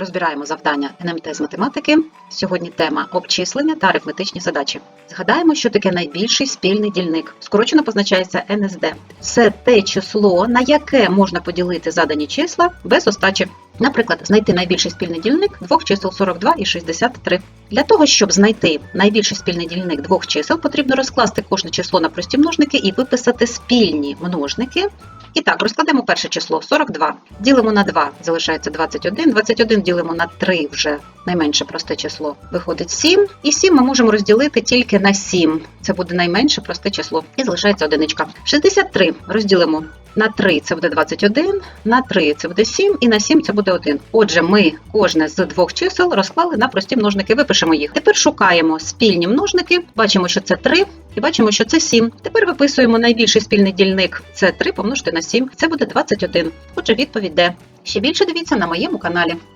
Розбираємо завдання НМТ з математики. Сьогодні тема обчислення та арифметичні задачі. Згадаємо, що таке найбільший спільний дільник. Скорочено позначається НСД. Це те число, на яке можна поділити задані числа без остачі. Наприклад, знайти найбільший спільний дільник двох чисел 42 і 63. Для того, щоб знайти найбільший спільний дільник двох чисел, потрібно розкласти кожне число на прості множники і виписати спільні множники. І так, розкладемо перше число 42. Ділимо на 2, залишається 21. 21 ділимо на 3 вже найменше просте число. Виходить 7. І 7 ми можемо розділити тільки на 7. Це буде найменше просте число. І залишається одиничка. 63 розділимо на 3 це буде 21, на 3 це буде 7 і на 7 це буде 1. Отже, ми кожне з двох чисел розклали на прості множники, випишемо їх. Тепер шукаємо спільні множники, бачимо, що це 3 і бачимо, що це 7. Тепер виписуємо найбільший спільний дільник. Це 3 помножити на 7, це буде 21. Отже, відповідь Д. Ще більше дивіться на моєму каналі.